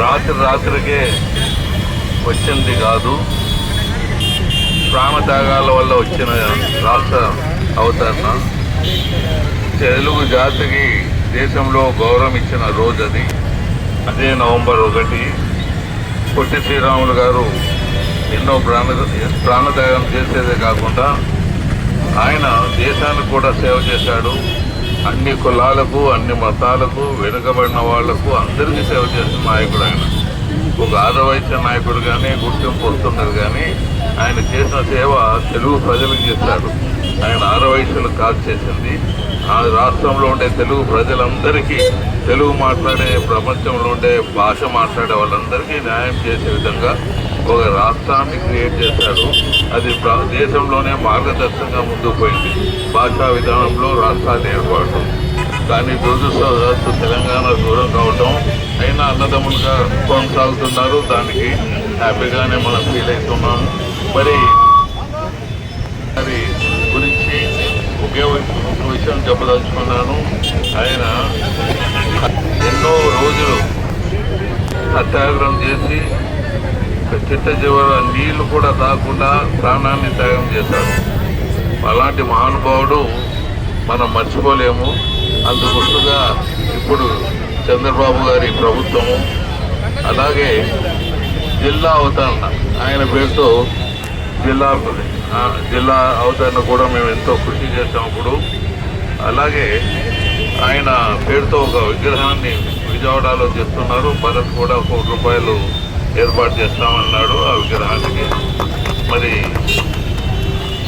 రాత్రి రాత్రికే వచ్చింది కాదు. ప్రాణత్యాగాల వల్ల వచ్చిన రాష్ట్ర అవతరణ. తెలుగు జాతికి దేశంలో గౌరవం ఇచ్చిన రోజు అది అదే నవంబర్ ఒకటి. పొట్టి శ్రీరాములు గారు ఎన్నో ప్రాణ ప్రాణత్యాగం చేసేదే కాకుండా ఆయన దేశానికి కూడా సేవ చేశాడు. అన్ని కులాలకు అన్ని మతాలకు వెనుకబడిన వాళ్ళకు అందరికీ సేవ చేసిన నాయకుడు ఆయన. ఒక ఆరవహిక నాయకుడు కానీ గుర్తింపు వస్తున్నది కానీ ఆయన చేసిన సేవ తెలుగు ప్రజలకు చేశాడు. ఆయన ఆరవయసులకు కాల్ చేసింది. ఆ రాష్ట్రంలో ఉండే తెలుగు ప్రజలందరికీ తెలుగు మాట్లాడే ప్రపంచంలో ఉండే భాష మాట్లాడే వాళ్ళందరికీ న్యాయం చేసే విధంగా ఒక రాష్ట్రాన్ని క్రియేట్ చేశారు. అది దేశంలోనే మార్గదర్శకంగా ముందుకు పోయింది. భాషా విధానంలో రాష్ట్రాలు ఏర్పాటు. కానీ దురదృష్టవశాత్తు తెలంగాణ దూరం కావటం అయినా అన్నదమ్ములుగా కొనసాగుతున్నారు. దానికి హ్యాపీగానే మనం ఫీల్ అవుతున్నాము మరి మరి గురించి ఒకే ఒక విషయం చెప్పదలుచుకున్నాను. ఆయన ఎన్నో రోజులు సత్యాగ్రహం చేసి చిట్ట చివర నీళ్ళు కూడా తాగకుండా ప్రాణాన్ని త్యాగం చేశాడు. అలాంటి మహానుభావుడు మనం మర్చిపోలేము. అందుగుర్తుగా ఇప్పుడు చంద్రబాబు గారి ప్రభుత్వము అలాగే జిల్లా అవతరణ ఆయన పేరుతో జిల్లా జిల్లా అవతరణ కూడా మేము ఎంతో కృషి చేసాం అప్పుడు. అలాగే ఆయన పేరుతో ఒక విగ్రహాన్ని విజయవాడలో చేస్తున్నారు. భరత్ కూడా కోటి రూపాయలు ఏర్పాటు చేస్తామన్నాడు ఆ విగ్రహానికి. మరి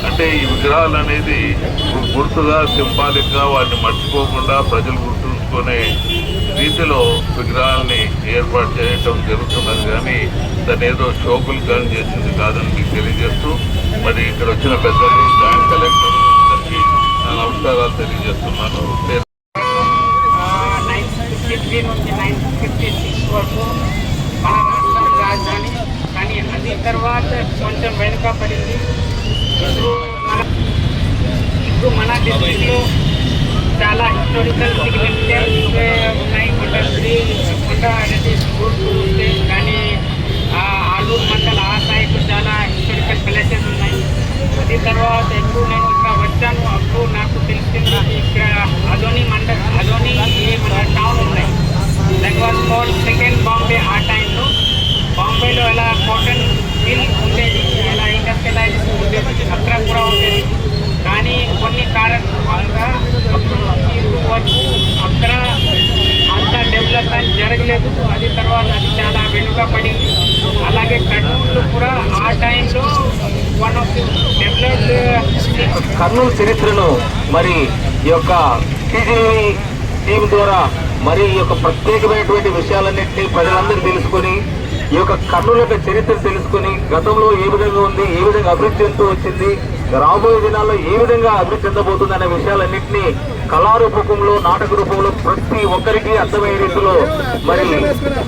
అంటే ఈ విగ్రహాలు అనేది గుర్తుగా సింపాలిక్గా వాటిని మర్చిపోకుండా ప్రజలు గుర్తుంచుకునే రీతిలో విగ్రహాల్ని ఏర్పాటు చేయటం జరుగుతున్నది. కానీ దాన్ని ఏదో షోకులు కానీ చేసింది కాదని మీకు తెలియజేస్తూ మరి ఇక్కడ వచ్చిన పెద్దలు జాయింట్ కలెక్టర్ అందరికీ నా నమస్కారాలు తెలియజేస్తున్నాను. నైన్ ఫిఫ్టీ నుంచి నైన్ ఫిఫ్టీ సిక్స్ వరకు మన కానీ కానీ అది తర్వాత కొంచెం వెనుక పడింది. ఇప్పుడు మన ఇప్పుడు మన డిస్ట్రిక్ట్లో చాలా హిస్టారికల్ సిగ్నిఫికెన్స్ eh, ఉన్నాయి. కొండ శ్రీ కొండ ఉంటే కానీ ఆ ఆలూరు మండల్ ఆ సైడ్ చాలా హిస్టారికల్ ప్లేసెస్ ఉన్నాయి అది తర్వాత ఎప్పుడు నేను ఇక్కడ వచ్చాను అప్పుడు నాకు తెలిసింది ఇక్కడ అదోని మండల్ అదోని ఏ మన టౌన్ ఉన్నాయి that was called second Bombay ఆ టైంలో బాంబేలో ఎలా కాటన్ మిల్ ఉండేది ఎలా ఇండస్ట్రియలైజేషన్ ఉండేది అక్కడ కూడా ఉండేది కానీ కొన్ని కారణాలుగా అప్పుడు నుంచి ఇప్పుడు వరకు అక్కడ జరగడానికి జరగలేదు. అది తర్వాత అది చాలా వెనుకబడింది అలాగే కర్నూలు కూడా ఆ టైంలో one of the developed Kurnool చరిత్రను మరి ఈ యొక్క టీజీవీ టీం ద్వారా మరి ఈ యొక్క ప్రత్యేకమైనటువంటి విషయాలన్నింటినీ ప్రజలందరూ తెలుసుకొని ఈ యొక్క కర్నూలు యొక్క చరిత్ర తెలుసుకొని గతంలో ఏ విధంగా ఉంది ఏ విధంగా అభివృద్ధి చెందుతూ వచ్చింది రాబోయే దినాల్లో ఏ విధంగా అభివృద్ధి చెందబోతుంది అనే విషయాలన్నింటినీ కళారూపకంలో నాటక రూపంలో ప్రతి ఒక్కరికి అర్థమయ్యే రీతిలో మరి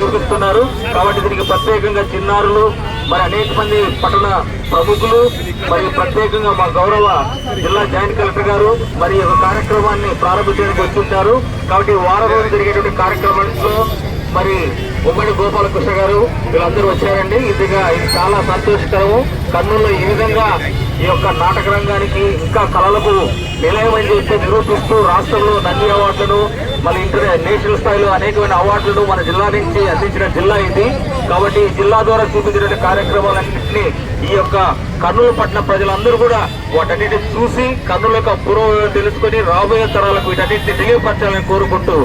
చూపిస్తున్నారు. కాబట్టి దీనికి ప్రత్యేకంగా చిన్నారులు మరి అనేక మంది పట్టణ ప్రముఖులు మరి ప్రత్యేకంగా మా గౌరవ జిల్లా జాయింట్ కలెక్టర్ గారు మరి ఒక కార్యక్రమాన్ని ప్రారంభించడానికి వచ్చింటారు. కాబట్టి వారం రోజులు జరిగేటువంటి కార్యక్రమంలో మరి ఉమ్మడి గోపాలకృష్ణ గారు వీళ్ళందరూ వచ్చారండి. ఇదిగా ఇది చాలా సంతోషకరము. కర్నూలులో ఈ విధంగా ఈ యొక్క నాటక రంగానికి ఇంకా కళలకు నిలయమని చెప్పి నిరూపిస్తూ రాష్ట్రంలో నంది అవార్డులను మళ్ళీ ఇంటర్ నేషనల్ స్థాయిలో అనేకమైన అవార్డులను మన జిల్లా నుంచి అందించిన జిల్లా ఇది. కాబట్టి జిల్లా ద్వారా చూపించిన కార్యక్రమాలన్నింటినీ ఈ యొక్క కర్నూలు పట్టణ ప్రజలందరూ కూడా వాటన్నిటిని చూసి కర్నూలు యొక్క పూర్వ తెలుసుకొని రాబోయే తరాలకు వీటన్నింటినీ తెలియపరచాలని కోరుకుంటూ